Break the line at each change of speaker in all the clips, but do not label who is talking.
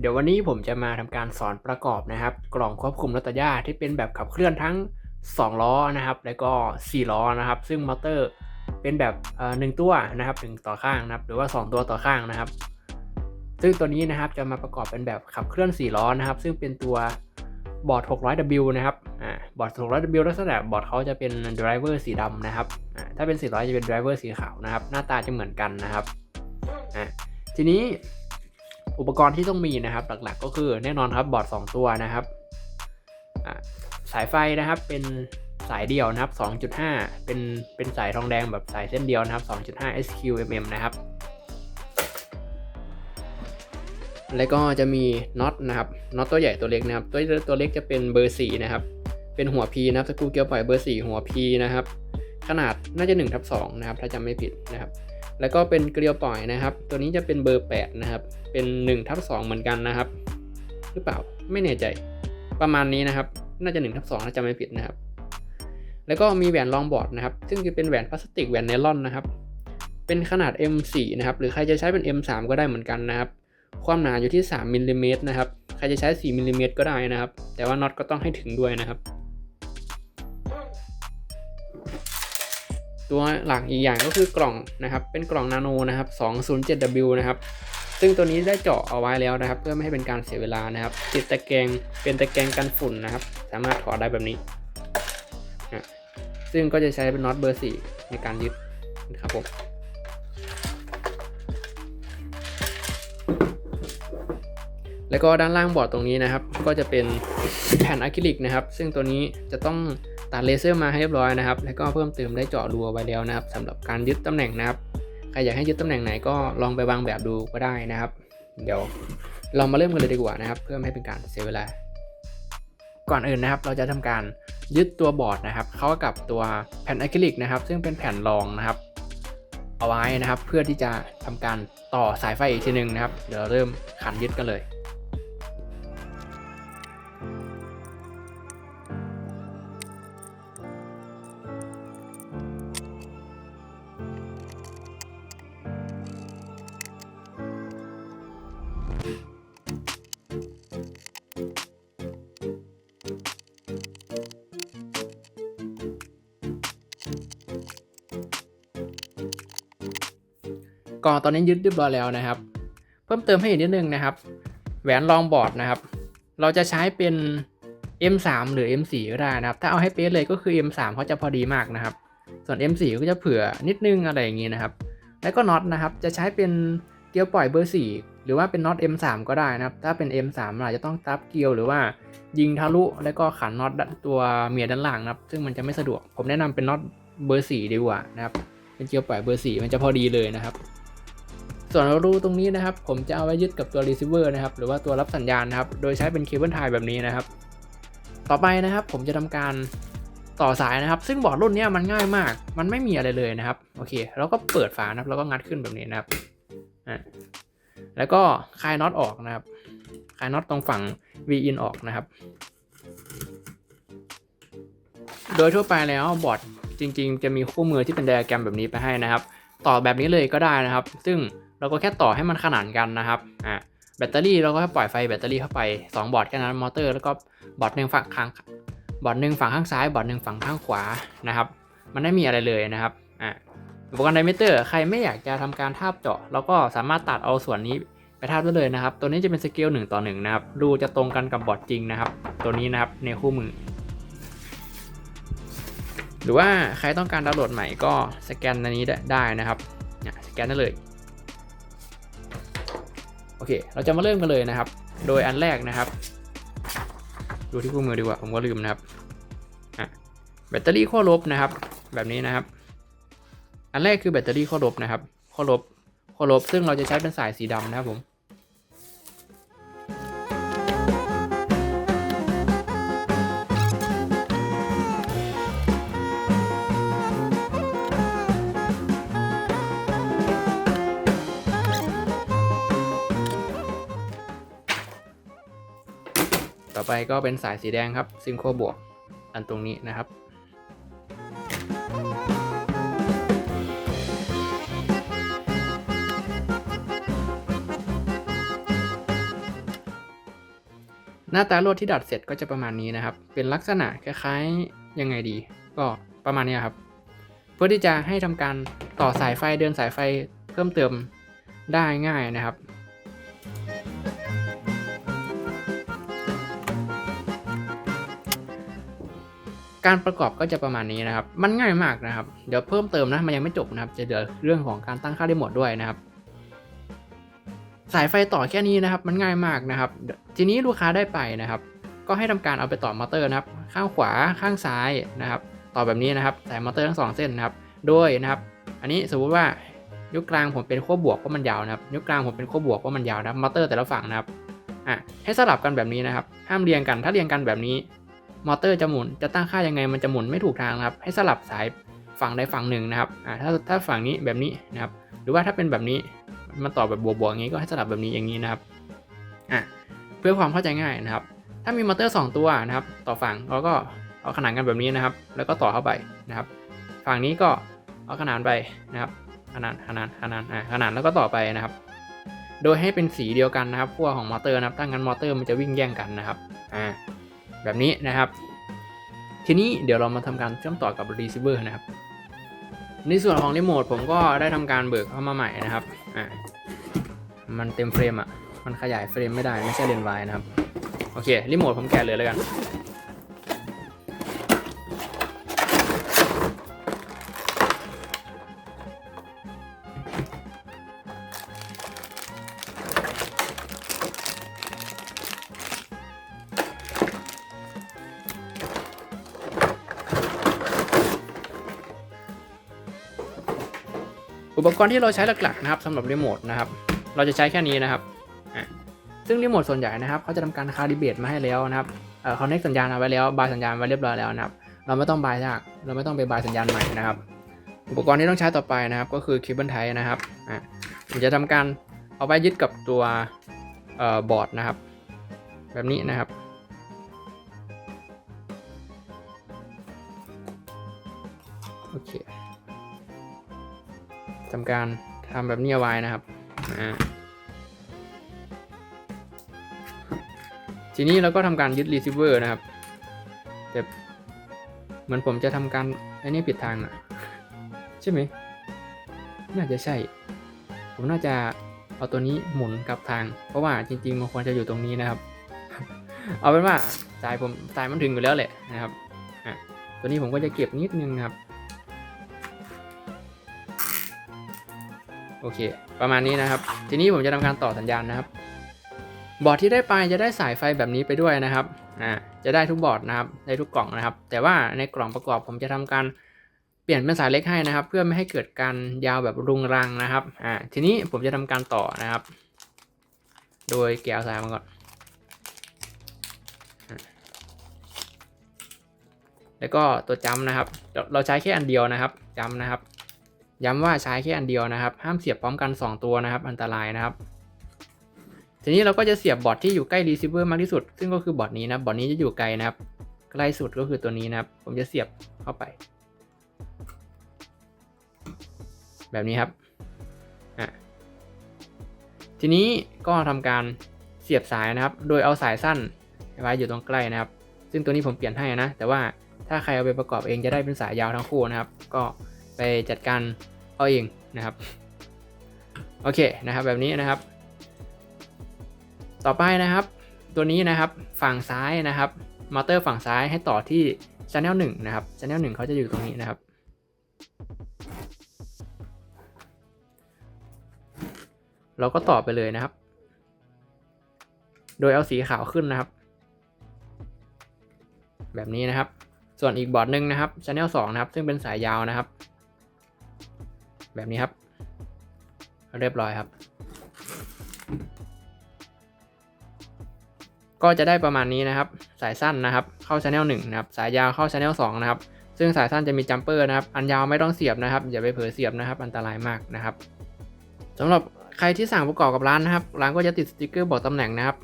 เดี๋ยววันนี้ผมจะมาทำการสอนประกอบนะครับ กล่องควบคุมรถตย่าที่เป็นแบบขับเคลื่อนทั้ง 2 ล้อนะครับ แล้วก็ 4 ล้อนะครับ ซึ่งมอเตอร์เป็นแบบหนึ่งตัวนะครับหนึ่งต่อข้างนะครับ หรือว่า 2 ตัวต่อข้างนะครับ ซึ่งตัวนี้นะครับจะมาประกอบเป็นแบบขับเคลื่อน 4 ล้อนะครับ ซึ่งเป็นตัวบอร์ด 600W นะครับอ่าบอร์ด 600W ลักษณะบอร์ดเขาจะเป็นไดรเวอร์สีดำนะครับอ่าถ้าเป็น400จะเป็นไดรเวอร์สีขาวนะครับ หน้าตาจะเหมือนกันนะครับอ่าทีนี้ อุปกรณ์ที่ต้องมีนะครับ หลักๆ ก็คือแน่นอนครับบอร์ด 2 ตัวนะครับสายไฟนะครับเป็นสายเดียวนะครับ 2.5 เป็นเป็นสายทองแดงแบบสายเส้นเดียวนะครับ 2.5 SQMM นะครับ แล้วก็จะมีน็อตนะครับน็อตตัวใหญ่ตัวเล็กนะครับ ตัวตัวเล็กจะเป็นเบอร์ 4 นะครับ เป็นหัว P นะครับสกรูเกียวปล่อยเบอร์ 4 หัว P นะครับ ขนาดน่าจะ1ทับ2นะครับ ถ้าจำไม่ผิดนะครับ แล้วก็เป็นเกลียวปล่อยนะครับ ตัวนี้จะเป็นเบอร์ 8 นะครับ เป็น1ทับ2เหมือนกันนะครับ หรือเปล่าไม่แน่ใจ ประมาณนี้นะครับ น่าจะ1ทับ2ถ้าจำไม่ผิดนะครับ แล้วก็มีแหวนรองบอร์ดนะครับ ซึ่งจะเป็นแหวนพลาสติกแหวนไนลอนนะครับ เป็นขนาด M4 นะครับ หรือใครจะใช้เป็น M3 ก็ได้เหมือนกันนะครับ ความหนาอยู่ที่3มิลลิเมตรนะครับ ใครจะใช้4มิลลิเมตรก็ได้นะครับ แต่ว่าน็อตก็ต้องให้ถึงด้วยนะครับ ตัวหลักอีกอย่างก็คือกล่องนะครับ เป็นกล่องนาโนนะครับ 207W นะครับ ซึ่งตัวนี้ได้เจาะเอาไว้แล้วนะครับ เพื่อไม่ให้เป็นการเสียเวลานะครับ ติดตะแกรงเป็นตะแกรงกันฝุ่นนะครับ สามารถถอดได้แบบนี้นะซึ่งก็จะใช้เป็นน็อตเบอร์ 4 ในการยึดนะครับผมแล้วก็ด้านล่างบอร์ดตรงนี้นะครับ ก็จะเป็นแผ่นอะคริลิกนะครับ ซึ่งตัวนี้จะต้อง ตัดเลเซอร์มาให้เรียบร้อยนะครับ แล้วก็เพิ่มเติมได้เจาะรูไว้แล้วนะครับสำหรับการยึดตำแหน่งนะครับ ใครอยากให้ยึดตำแหน่งไหนก็ลองไปวางแบบดูก็ได้นะครับ เดี๋ยวเรามาเริ่มกันเลยดีกว่านะครับ เพื่อไม่ให้เป็นการเสียเวลา ก่อนอื่นนะครับเราจะทำการยึดตัวบอร์ดนะครับ เข้ากับตัวแผ่นอะคริลิกนะครับ ซึ่งเป็นแผ่นรองนะครับ เอาไว้นะครับ เพื่อที่จะทำการต่อสายไฟอีกทีหนึ่งนะครับ เดี๋ยวเริ่มขันยึดกันเลย ก็ตอนนี้ยึดเรียบร้อยแล้วนะครับ เพิ่มเติมให้อีกนิดนึงนะครับ แหวนรองบอร์ดนะครับ เราจะใช้เป็น M3 หรือ M4 ก็ได้นะครับ ถ้าเอาให้เป๊ะเลยก็คือ M3 เขาจะพอดีมากนะครับ ส่วน M4 ก็จะเผื่อนิดนึงอะไรอย่างงี้นะครับ แล้วก็น็อตนะครับ จะใช้เป็นเกลียวปล่อยเบอร์ 4 หรือว่าเป็นน็อต M3 ก็ได้นะครับ ถ้าเป็น M3 อาจจะต้องตับเกลียวหรือว่ายิงทะลุแล้วก็ขันน็อตตัวเมียด้านล่างนะครับ ซึ่งมันจะไม่สะดวก ผมแนะนำเป็นน็อตเบอร์ 4 ดีกว่านะครับ เป็นเกลียวปล่อยเบอร์ 4 มันจะพอดีเลยนะครับ ส่วนรูตรงนี้นะครับ ผมจะเอาไว้ยึดกับตัว receiver นะครับ หรือว่าตัวรับสัญญาณนะครับ โดยใช้เป็นเคเบิลไทยแบบนี้นะครับ ต่อไปนะครับ ผมจะทำการต่อสายนะครับ ซึ่งบอร์ดรุ่นนี้มันง่ายมาก มันไม่มีอะไรเลยนะครับ โอเคเราก็เปิดฝานะครับ แล้วก็งัดขึ้นแบบนี้นะครับอ่าแล้วก็คลายน็อตออกนะครับ คลายน็อตตรงฝั่ง V in ออกนะครับ โดยทั่วไปแล้วบอร์ดจริง ๆ จะมีคู่มือที่เป็นไดอะแกรมแบบนี้ไปให้นะครับ ต่อแบบนี้เลยก็ได้นะครับ ซึ่ง เราก็แค่ต่อให้มันขนานกันนะครับอ่าแบตเตอรี่เราก็ปล่อยไฟแบตเตอรี่เข้าไป 2 บอร์ดแค่นั้นมอเตอร์แล้วก็บอร์ดหนึ่งฝั่งข้างบอร์ดหนึ่งฝั่งข้างซ้ายบอร์ดหนึ่งฝั่งข้างขวานะครับ มันไม่มีอะไรเลยนะครับอ่าอุปกรณ์ไดมิเตอร์ใครไม่อยากจะทำการทาบเจาะเราก็สามารถตัดเอาส่วนนี้ไปทาบได้เลยนะครับ ตัวนี้จะเป็นสเกล1ต่อ1นะครับรูจะตรงกันกับบอร์ดจริงนะครับ ตัวนี้นะครับในคู่มือ หรือว่าใครต้องการดาวน์โหลดใหม่ก็สแกนอันนี้ได้นะครับเนี่ยสแกนได้เลย โอเค เราจะมาเริ่มกันเลยนะครับ โดยอันแรกนะครับ ดูที่คู่มือดีกว่า ผมก็ลืมนะครับแบตเตอรี่ขั้วลบนะครับ แบบนี้นะครับ อันแรกคือแบตเตอรี่ขั้วลบนะครับขั้วลบขั้วลบ ซึ่งเราจะใช้เป็นสายสีดำนะครับผม ต่อไปก็เป็นสายสีแดงครับซิงโคบวกอันตรงนี้นะครับ หน้าตาลวดที่ดัดเสร็จก็จะประมาณนี้นะครับ เป็นลักษณะคล้ายๆยังไงดี ก็ประมาณนี้ครับ เพื่อที่จะให้ทำการต่อสายไฟเดินสายไฟเพิ่มเติมได้ง่ายนะครับ การประกอบก็จะประมาณนี้นะครับ มันง่ายมากนะครับ เดี๋ยวเพิ่มเติมนะมันยังไม่จบนะครับ จะเดี๋ยวเรื่องของการตั้งค่ารีโมทด้วยนะครับ สายไฟต่อแค่นี้นะครับ มันง่ายมากนะครับ ทีนี้ลูกค้าได้ไปนะครับ ก็ให้ทำการเอาไปต่อมอเตอร์นะครับ ข้างขวาข้างซ้ายนะครับ ต่อแบบนี้นะครับสายมอเตอร์ทั้งสองเส้นนะครับ โดยนะครับ อันนี้สมมติว่ายุคกลางผมเป็นขั้วบวกเพราะมันยาวนะครับยุคกลางผมเป็นขั้วบวกเพราะมันยาวนะครับมอเตอร์แต่ละฝั่งนะครับอะให้สลับกันแบบนี้นะครับ ห้ามเรียงกันถ้าเรียงกันแบบนี้ มอเตอร์จะหมุนจะตั้งค่ายังไงมันจะหมุนไม่ถูกทางนะครับ ให้สลับสายฝั่งใดฝั่งหนึ่งนะครับอ่าถ้าถ้าฝั่งนี้แบบนี้นะครับ หรือว่าถ้าเป็นแบบนี้มันต่อแบบบวกๆอย่างนี้ก็ให้สลับแบบนี้อย่างนี้นะครับอะเพื่อความเข้าใจง่ายนะครับ ถ้ามีมอเตอร์ 2 ตัวนะครับ ต่อฝั่งเราก็เอาขนานกันแบบนี้นะครับ แล้วก็ต่อเข้าไปนะครับ ฝั่งนี้ก็เอาขนานไปนะครับ ขนานขนานขนานอ่าขนานแล้วก็ต่อไปนะครับ โดยให้เป็นสีเดียวกันนะครับขั้วของมอเตอร์นะครับถ้างั้นมอเตอร์มันจะวิ่งแย่งกันนะครับอ่า แบบนี้นะครับ ทีนี้เดี๋ยวเรามาทำการเชื่อมต่อกับ receiver นะครับ ในส่วนของรีโมทผมก็ได้ทำการเบิกเข้ามาใหม่นะครับอ่ามันเต็มเฟรมอะ มันขยายเฟรมไม่ได้ไม่ใช่เลนส์วายนะครับ โอเครีโมทผมแกะเลยแล้วกัน อุปกรณ์ที่เราใช้หลักๆนะครับสำหรับรีโมทนะครับ เราจะใช้แค่นี้นะครับซึ่งรีโมทส่วนใหญ่นะครับเขาจะทำการคาลิเบตมาให้แล้วนะครับเอ่อคอนเนคสัญญาณเอาไว้แล้วบายสัญญาณไว้เรียบร้อยแล้วนะครับ เราไม่ต้องบายยากเราไม่ต้องไปบายสัญญาณใหม่นะครับ อุปกรณ์ที่ต้องใช้ต่อไปนะครับ ก็คือเคเบิลไทนะครับอะผมจะทำการเอาไว้ยึดกับตัวออบอร์ดนะครับ แบบนี้นะครับ ทำการทำแบบนี้เอาไว้นะครับทีนี้เราก็ทำการยึด receiver นะครับแต่เหมือนผมจะทำการอ้นี่ผิดทางนะใช่ไหมน่าจะใช่ ผมน่าจะเอาตัวนี้หมุนกลับทาง เพราะว่าจริงๆมันควรจะอยู่ตรงนี้นะครับ เอาเป็นว่าสายผมสายมันถึงอยู่แล้วแหละนะครับตัวนี้ผมก็จะเก็บนิดนึงนะครับ โอเค ประมาณนี้นะครับ ทีนี้ผมจะทำการต่อสัญญาณนะครับ บอร์ดที่ได้ไปจะได้สายไฟแบบนี้ไปด้วยนะครับอ่าจะได้ทุกบอร์ดนะครับได้ทุกกล่องนะครับ แต่ว่าในกล่องประกอบผมจะทำการเปลี่ยนเป็นสายเล็กให้นะครับ เพื่อไม่ให้เกิดการยาวแบบรุงรังนะครับอ่าทีนี้ผมจะทำการต่อนะครับ โดยแกวสายมาก่อนแล้วก็ตัวจำนะครับ เราใช้แค่อันเดียวนะครับจำนะครับ ย้ำว่าใช้แค่อันเดียวนะครับ ห้ามเสียบพร้อมกัน 2 ตัวนะครับ อันตรายนะครับ ทีนี้เราก็จะเสียบบอร์ดที่อยู่ใกล้ receiver มากที่สุด ซึ่งก็คือบอร์ดนี้นะบอร์ดนี้จะอยู่ไกลนะครับ ใกล้สุดก็คือตัวนี้นะครับ ผมจะเสียบเข้าไป แบบนี้ครับอะทีนี้ก็ทำการเสียบสายนะครับ โดยเอาสายสั้นไว้อยู่ตรงใกล้นะครับ ซึ่งตัวนี้ผมเปลี่ยนให้นะ แต่ว่าถ้าใครเอาไปประกอบเองจะได้เป็นสายยาวทั้งคู่นะครับ ก็ ไปจัดการเอาเองนะครับ โอเคนะครับแบบนี้นะครับ ต่อไปนะครับ ตัวนี้นะครับฝั่งซ้ายนะครับมอเตอร์ฝั่งซ้ายให้ต่อที่ channel 1นะครับ channel 1เขาจะอยู่ตรงนี้นะครับเราก็ต่อไปเลยนะครับ โดยเอาสีขาวขึ้นนะครับ แบบนี้นะครับ ส่วนอีกบอร์ดหนึ่งนะครับ channel 2 นะครับ ซึ่งเป็นสายยาวนะครับ แบบนี้ครับ เรียบร้อยครับ ก็จะได้ประมาณนี้นะครับ สายสั้นนะครับ เข้า channel 1นะครับ สายยาวเข้า channel 2นะครับ ซึ่งสายสั้นจะมีจัมเปอร์นะครับ อันยาวไม่ต้องเสียบนะครับ อย่าไปเผลอเสียบนะครับ อันตรายมากนะครับสำหรับใครที่สั่งประกอบกับร้านนะครับ ร้านก็จะติดสติกเกอร์บอกตำแหน่งนะครับ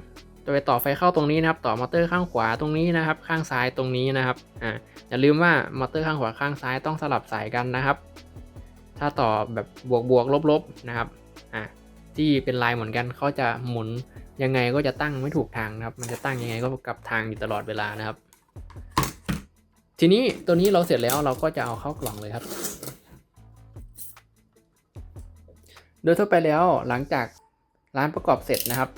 โดยต่อไฟเข้าตรงนี้นะครับ ต่อมอเตอร์ข้างขวาตรงนี้นะครับ ข้างซ้ายตรงนี้นะครับ อ่า อย่าลืมว่ามอเตอร์ข้างขวาข้างซ้ายต้องสลับสายกันนะครับ ถ้าต่อแบบบวกบวกลบลบนะครับอ่าที่เป็นลายเหมือนกันเขาจะหมุนยังไงก็จะตั้งไม่ถูกทางนะครับ มันจะตั้งยังไงก็กลับทางอยู่ตลอดเวลานะครับ ทีนี้ตัวนี้เราเสร็จแล้วเราก็จะเอาเข้ากล่องเลยครับ โดยทั่วไปแล้วหลังจากร้านประกอบเสร็จนะครับ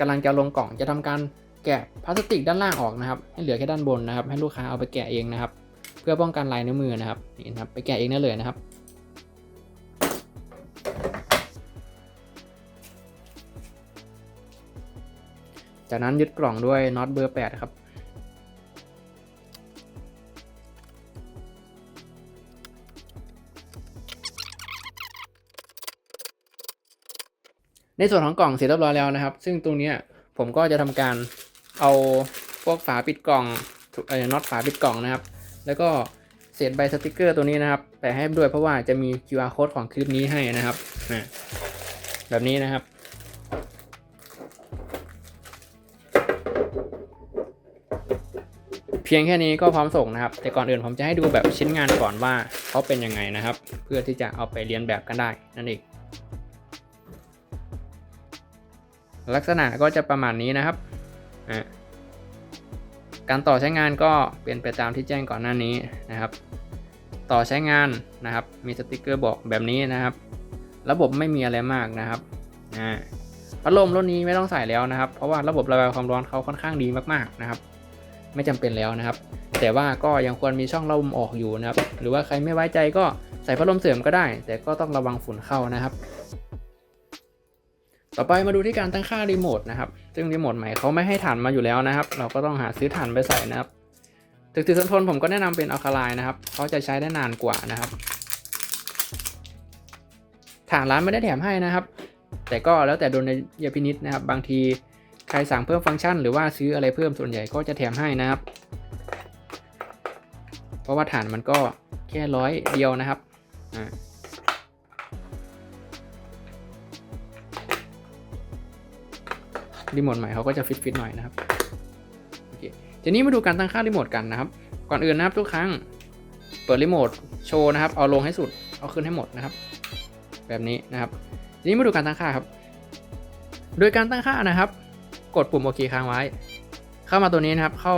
กำลังจะลงกล่องจะทำการแกะพลาสติกด้านล่างออกนะครับ ให้เหลือแค่ด้านบนนะครับ ให้ลูกค้าเอาไปแกะเองนะครับ เพื่อป้องกันลายนิ้วมือนะครับนี่นะครับไปแกะเองได้เลยนะครับ จากนั้นยึดกล่องด้วยน็อตเบอร์ 8 ครับ ในส่วนของกล่องเสร็จเรียบร้อยแล้วนะครับ ซึ่งตรงนี้ผมก็จะทำการเอาพวกฝาปิดกล่องเอ่อน็อตฝาปิดกล่องนะครับ แล้วก็เศษใบสติกเกอร์ตัวนี้นะครับแปะให้ด้วยเพราะว่าจะมี QR code ของคลิปนี้ให้นะครับแบบนี้นะครับ เพียงแค่นี้ก็พร้อมส่งนะครับ แต่ก่อนอื่นผมจะให้ดูแบบชิ้นงานก่อนว่าเขาเป็นยังไงนะครับ เพื่อที่จะเอาไปเรียนแบบกันได้นั่นเองลักษณะก็จะประมาณนี้นะครับ การต่อใช้งานก็เป็นไปตามที่แจ้งก่อนหน้านี้นะครับ ต่อใช้งานนะครับ มีสติกเกอร์บอกแบบนี้นะครับ ระบบไม่มีอะไรมากนะครับพัดลมรุ่นนี้ไม่ต้องใส่แล้วนะครับ เพราะว่าระบบระบายความร้อนเขาค่อนข้างดีมากๆนะครับ ไม่จำเป็นแล้วนะครับ แต่ว่าก็ยังควรมีช่องระบายออกอยู่นะครับ หรือว่าใครไม่ไว้ใจก็ใส่พัดลมเสริมก็ได้ แต่ก็ต้องระวังฝุ่นเข้านะครับ ต่อไปมาดูที่การตั้งค่ารีโมทนะครับ ซึ่งรีโมทใหม่เขาไม่ให้ถ่านมาอยู่แล้วนะครับ เราก็ต้องหาซื้อถ่านไปใส่นะครับถึกถือทนทนผมก็แนะนำเป็นอัลคาไลน์นะครับเขาจะใช้ได้นานกว่านะครับถ่านร้านไม่ได้แถมให้นะครับ แต่ก็แล้วแต่โดนในยพินิษนะครับ บางที ใครสั่งเพิ่มฟังก์ชันหรือว่าซื้ออะไรเพิ่มส่วนใหญ่ก็จะแถมให้นะครับ เพราะว่าฐานมันก็แค่ร้อยเดียวนะครับอ่ารีโมทใหม่เขาก็จะฟิตฟิตๆหน่อยนะครับโอเคทีนี้มาดูการตั้งค่ารีโมทกันนะครับ ก่อนอื่นนะครับทุกครั้งเปิดรีโมทโชว์นะครับ เอาลงให้สุด เอาขึ้นให้หมดนะครับ แบบนี้นะครับ ทีนี้มาดูการตั้งค่าครับ โดยการตั้งค่านะครับ กดปุ่มโอเคค้างไว้ เข้ามาตัวนี้นะครับ เข้า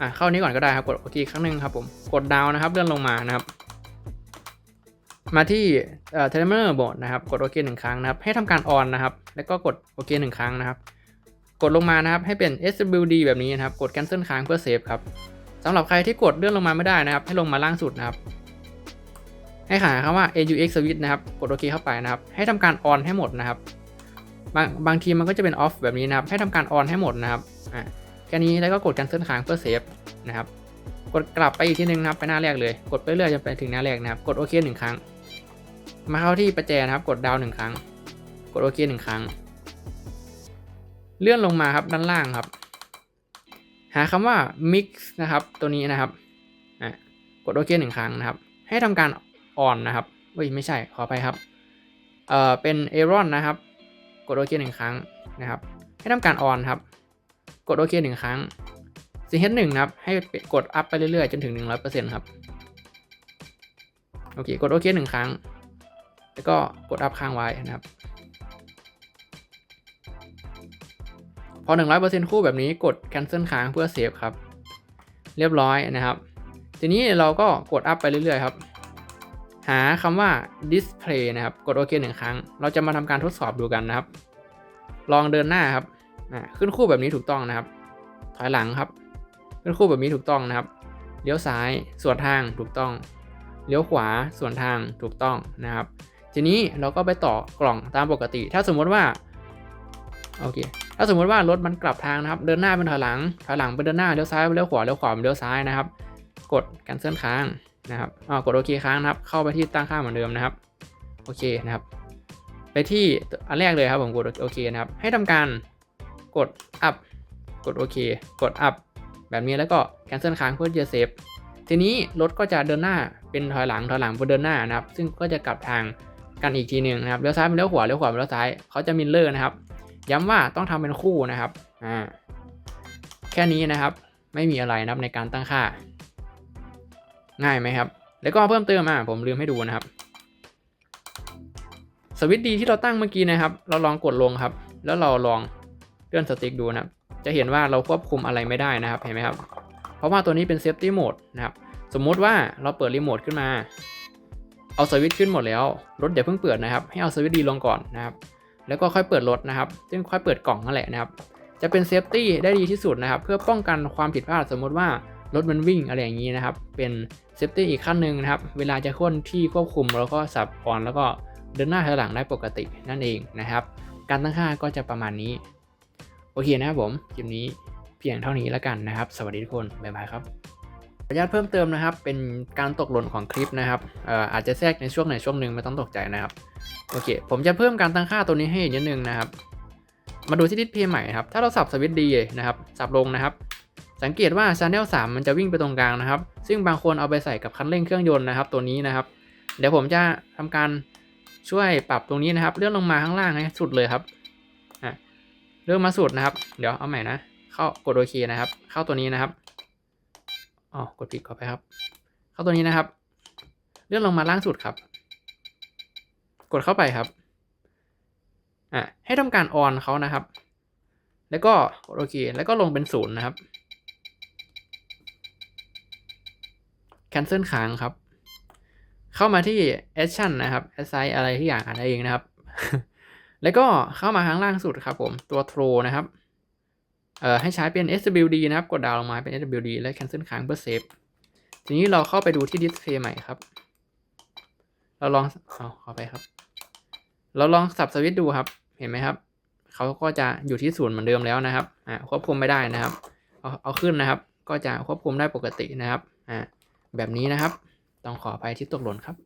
อะเข้านี้ก่อนก็ได้ครับ กดโอเคครั้งหนึ่งครับผม กดดาวนะครับ เลื่อนลงมานะครับ มาที่เอ่อ timer mode นะครับ กดโอเคหนึ่งครั้งนะครับ ให้ทำการออนนะครับ แล้วก็กดโอเคหนึ่งครั้งนะครับ กดลงมานะครับ ให้เป็น SWD แบบนี้นะครับ กด cancel ค้างเพื่อเซฟครับสำหรับใครที่กดเลื่อนลงมาไม่ได้นะครับ ให้ลงมาล่างสุดนะครับให้หาคำว่า AUX switch นะครับ กดโอเคเข้าไปนะครับ ให้ทำการออนให้หมดนะครับ บางบางทีมันก็จะเป็น off แบบนี้นะครับ ให้ทำการออนให้หมดนะครับอะแค่นี้แล้วก็กด cancel ค้างเพื่อเซฟนะครับ กดกลับไปอีกทีนึงนะครับไปหน้าแรกเลย กดไปเรื่อยจนไปถึงหน้าแรกนะครับ กดโอเคหนึ่งครั้ง มาเข้าที่ประแจนะครับ กดดาวหนึ่งครั้ง กดโอเคหนึ่งครั้ง เลื่อนลงมาครับด้านล่างครับ หาคำว่า mix นะครับ ตัวนี้นะครับอะกดโอเคหนึ่งครั้งนะครับ ให้ทำการออนนะครับเฮ้ยไม่ใช่ขอไปครับ เอ่อเป็น Aaron นะครับ กดโอเคหนึ่งครั้งนะครับ ให้ทำการออนครับ กดโอเคหนึ่งครั้ง CH หนึ่งนะครับ ให้กดอัพไปเรื่อยๆ จนถึง 100%ครับ โอเค กดโอเคหนึ่งครั้ง แล้วก็กดอัพค้างไว้นะครับ พอ 100%คู่แบบนี้กด cancel ค้างเพื่อเซฟครับ เรียบร้อยนะครับ ทีนี้เราก็กดอัพไปเรื่อยๆครับ หาคำว่า display นะครับ กดโอเคหนึ่งครั้ง เราจะมาทำการทดสอบดูกันนะครับ ลองเดินหน้าครับขึ้นคู่แบบนี้ถูกต้องนะครับ ถอยหลังครับ ขึ้นคู่แบบนี้ถูกต้องนะครับ เลี้ยวซ้ายสวนทางถูกต้อง เลี้ยวขวาสวนทางถูกต้องนะครับ ทีนี้เราก็ไปต่อกล่องตามปกติ ถ้าสมมติว่า โอเค ถ้าสมมติว่ารถมันกลับทางนะครับ เดินหน้าเป็นถอยหลัง ถอยหลังเป็นเดินหน้า เลี้ยวซ้ายเป็นเลี้ยวขวา เลี้ยวขวาเป็นเลี้ยวซ้ายนะครับ กด cancel ค้าง นะครับอ่ากดโอเคค้างนะครับ เข้าไปที่ตั้งค่าเหมือนเดิมนะครับ โอเคนะครับ ไปที่อันแรกเลยครับผมกดโอเคนะครับ ให้ทำการกด up กดโอเค กด up แบบนี้แล้วก็ cancel ค้างเพื่อจะเซฟ ทีนี้รถก็จะเดินหน้าเป็นถอยหลังถอยหลังเป็นเดินหน้านะครับ ซึ่งก็จะกลับทางกันอีกทีหนึ่งนะครับเลี้ยวซ้ายเป็นเลี้ยวขวาเลี้ยวขวาเป็นเลี้ยวซ้ายเขาจะมิลเลอร์นะครับ ย้ำว่าต้องทำเป็นคู่นะครับอ่าแค่นี้นะครับไม่มีอะไรนะครับในการตั้งค่า ง่ายไหมครับ แล้วก็เพิ่มเติมอะผมลืมให้ดูนะครับ สวิตช์ดีที่เราตั้งเมื่อกี้นะครับ เราลองกดลงครับ แล้วเราลองเลื่อนสติ๊กดูนะครับ จะเห็นว่าเราควบคุมอะไรไม่ได้นะครับ เห็นไหมครับ เพราะว่าตัวนี้เป็น safety mode นะครับ สมมุติว่าเราเปิดรีโมทขึ้นมา เอาสวิตช์ขึ้นหมดแล้ว รถอย่าเพิ่งเปิดนะครับ ให้เอาสวิตช์ดีลงก่อนนะครับ แล้วก็ค่อยเปิดรถนะครับ ซึ่งค่อยเปิดกล่องนั่นแหละนะครับ จะเป็นเซฟตี้ได้ดีที่สุดนะครับ เพื่อป้องกันความผิดพลาด สมมติว่า รถมันวิ่งอะไรอย่างนี้นะครับ เป็นเซฟตี้อีกขั้นหนึ่งนะครับ เวลาจะเคลื่อนที่ควบคุมแล้วก็สับออนแล้วก็เดินหน้าถอยหลังได้ปกตินั่นเองนะครับ การตั้งค่าก็จะประมาณนี้ โอเคนะครับผมคลิปนี้เพียงเท่านี้แล้วกันนะครับ สวัสดีทุกคน บ๊ายบายครับขออนุญาตเพิ่มเติมนะครับ เป็นการตกหล่นของคลิปนะครับเอ่ออาจจะแทรกในช่วงไหนช่วงหนึ่งไม่ต้องตกใจนะครับ โอเค ผมจะเพิ่มการตั้งค่าตัวนี้ให้อีกนิดนึงนะครับ มาดูที่ดิสเพย์ใหม่ครับ ถ้าเราสับสวิตช์ดีนะครับ สับลงนะครับ สังเกตว่า Channel 3 มันจะวิ่งไปตรงกลางนะครับ ซึ่งบางคนเอาไปใส่กับคันเร่งเครื่องยนต์นะครับ ตัวนี้นะครับ เดี๋ยวผมจะทำการช่วยปรับตรงนี้นะครับ เลื่อนลงมาข้างล่างให้สุดเลยครับอะเลื่อนมาสุดนะครับ เดี๋ยวเอาใหม่นะ เข้ากดโอเคนะครับ เข้าตัวนี้นะครับอ๋อกดผิดขอไปครับ เข้าตัวนี้นะครับ เลื่อนลงมาล่างสุดครับ กดเข้าไปครับอะให้ทำการออนเขานะครับ แล้วก็กดโอเค แล้วก็ลงเป็นศูนย์นะครับ cancel ค้างครับ เข้ามาที่ action นะครับ assign อะไรที่อยากอ่านได้เองนะครับ แล้วก็เข้ามาข้างล่างสุดครับผมตัว throw นะครับเอ่อให้ใช้เป็น swd นะครับ กดดาวลงมาเป็น swd และ cancel ค้างเพื่อ save ทีนี้เราเข้าไปดูที่ display ใหม่ครับ เราลองเอาเข้าไปครับ เราลองสับสวิตช์ดูครับ เห็นไหมครับเขาก็จะอยู่ที่ศูนย์เหมือนเดิมแล้วนะครับ อ่าควบคุมไม่ได้นะครับ เอาเอาขึ้นนะครับ ก็จะควบคุมได้ปกตินะครับ อ่า แบบนี้นะครับ ต้องขออภัยที่ตกหล่นครับ